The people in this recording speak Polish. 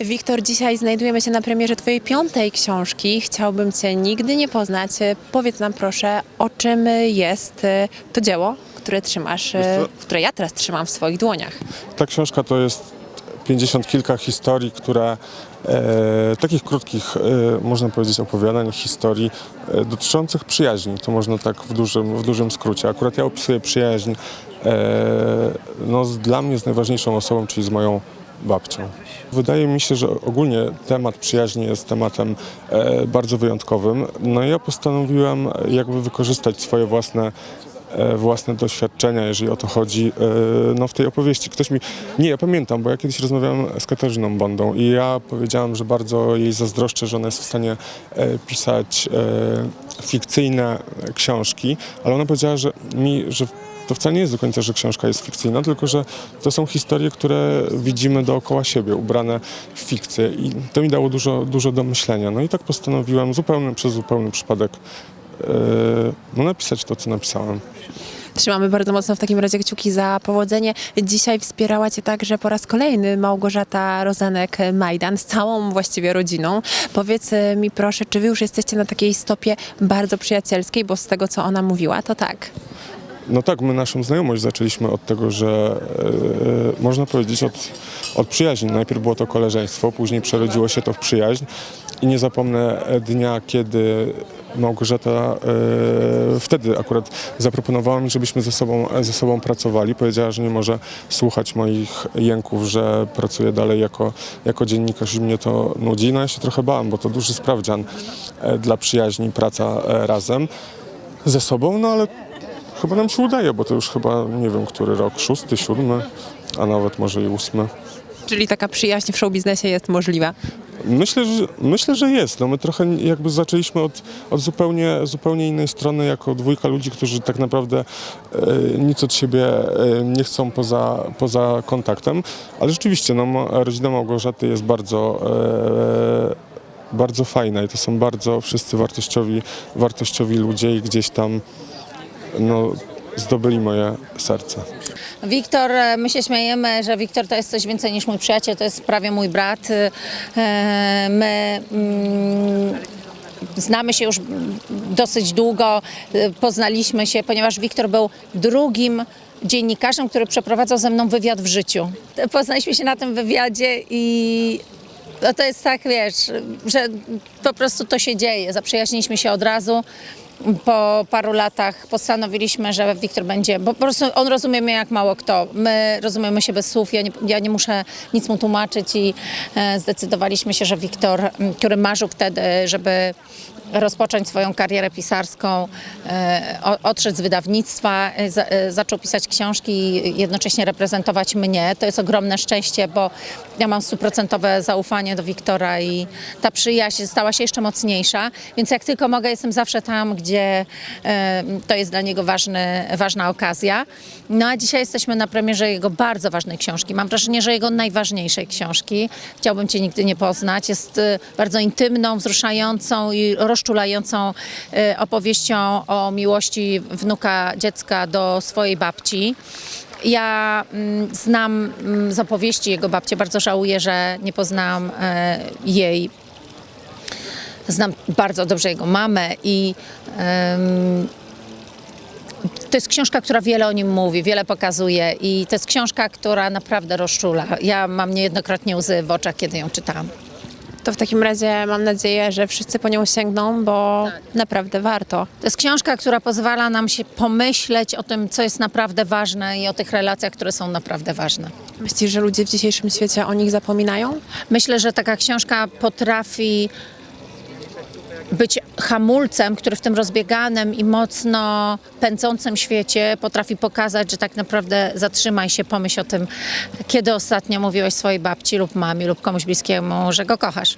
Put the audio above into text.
Wiktor, dzisiaj znajdujemy się na premierze Twojej piątej książki. Chciałbym Cię nigdy nie poznać. Powiedz nam proszę, o czym jest e, to dzieło, które trzymasz, co? które ja teraz trzymam w swoich dłoniach. Ta książka to jest pięćdziesiąt kilka historii, które e, takich krótkich, e, można powiedzieć, opowiadań, historii e, dotyczących przyjaźni. To można tak w dużym, w dużym skrócie. Akurat ja opisuję przyjaźń e, no, z, dla mnie z najważniejszą osobą, czyli z moją babcią. Wydaje mi się, że ogólnie temat przyjaźni jest tematem e, bardzo wyjątkowym. No i ja postanowiłem jakby wykorzystać swoje własne własne doświadczenia, jeżeli o to chodzi, e, no w tej opowieści. Ktoś mi, nie, ja pamiętam, bo ja kiedyś rozmawiałem z Katarzyną Bondą i ja powiedziałem, że bardzo jej zazdroszczę, że ona jest w stanie e, pisać e, fikcyjne książki, ale ona powiedziała, że mi, że to wcale nie jest do końca, że książka jest fikcyjna, tylko że to są historie, które widzimy dookoła siebie, ubrane w fikcję i to mi dało dużo, dużo do myślenia. No i tak postanowiłem zupełny, przez zupełny przypadek e, no, napisać to, co napisałem. Trzymamy bardzo mocno w takim razie kciuki za powodzenie. Dzisiaj wspierała Cię także po raz kolejny Małgorzata Rozenek-Majdan z całą właściwie rodziną. Powiedz e, mi proszę, czy Wy już jesteście na takiej stopie bardzo przyjacielskiej, bo z tego, co ona mówiła, to tak. No tak, my naszą znajomość zaczęliśmy od tego, że e, można powiedzieć od, od przyjaźni. Najpierw było to koleżeństwo, później przerodziło się to w przyjaźń i nie zapomnę dnia, kiedy Małgorzata e, wtedy akurat zaproponowała mi, żebyśmy ze sobą, ze sobą pracowali. Powiedziała, że nie może słuchać moich jęków, że pracuję dalej jako, jako dziennikarz i mnie to nudzi. No ja się trochę bałem, bo to duży sprawdzian e, dla przyjaźni, praca e, razem ze sobą, no ale Chyba nam się udaje, bo to już chyba nie wiem, który rok, szósty, siódmy, a nawet może i ósmy. Czyli taka przyjaźń w showbiznesie jest możliwa. Myślę, że, myślę, że jest. No my trochę jakby zaczęliśmy od, od zupełnie, zupełnie innej strony, jako dwójka ludzi, którzy tak naprawdę e, nic od siebie e, nie chcą poza, poza kontaktem. Ale rzeczywiście, no, rodzina Małgorzaty jest bardzo, e, bardzo fajna i to są bardzo wszyscy wartościowi, wartościowi ludzie i gdzieś tam no, zdobyli moje serce. Wiktor, e, my się śmiejemy, że Wiktor to jest coś więcej niż mój przyjaciel, to jest prawie mój brat. E, My mm, znamy się już dosyć długo, e, poznaliśmy się, ponieważ Wiktor był drugim dziennikarzem, który przeprowadzał ze mną wywiad w życiu. Poznaliśmy się na tym wywiadzie i no to jest tak, wiesz, że po prostu to się dzieje. Zaprzyjaźniliśmy się od razu. Po paru latach postanowiliśmy, że Wiktor będzie, bo po prostu on rozumie mnie jak mało kto. My rozumiemy się bez słów, ja nie, ja nie muszę nic mu tłumaczyć i e, zdecydowaliśmy się, że Wiktor, który marzył wtedy, żeby rozpocząć swoją karierę pisarską, e, odszedł z wydawnictwa, e, e, zaczął pisać książki i jednocześnie reprezentować mnie. To jest ogromne szczęście, bo ja mam stuprocentowe zaufanie do Wiktora i ta przyjaźń stała się jeszcze mocniejsza, więc jak tylko mogę, jestem zawsze tam, gdzie to jest dla niego ważny, ważna okazja. No a dzisiaj jesteśmy na premierze jego bardzo ważnej książki. Mam wrażenie, że jego najważniejszej książki. Chciałbym Cię nigdy nie poznać. Jest bardzo intymną, wzruszającą i rozczulającą e, opowieścią o miłości wnuka dziecka do swojej babci. Ja mm, znam mm, z opowieści jego babci, bardzo żałuję, że nie poznałam e, jej. Znam bardzo dobrze jego mamę i to jest książka, która wiele o nim mówi, wiele pokazuje i to jest książka, która naprawdę rozczula. Ja mam niejednokrotnie łzy w oczach, kiedy ją czytałam. To w takim razie mam nadzieję, że wszyscy po nią sięgną, bo naprawdę warto. To jest książka, która pozwala nam się pomyśleć o tym, co jest naprawdę ważne i o tych relacjach, które są naprawdę ważne. Myślisz, że ludzie w dzisiejszym świecie o nich zapominają? Myślę, że taka książka potrafi być hamulcem, który w tym rozbieganym i mocno pędzącym świecie potrafi pokazać, że tak naprawdę zatrzymaj się, pomyśl o tym, kiedy ostatnio mówiłeś swojej babci lub mamie lub komuś bliskiemu, że go kochasz.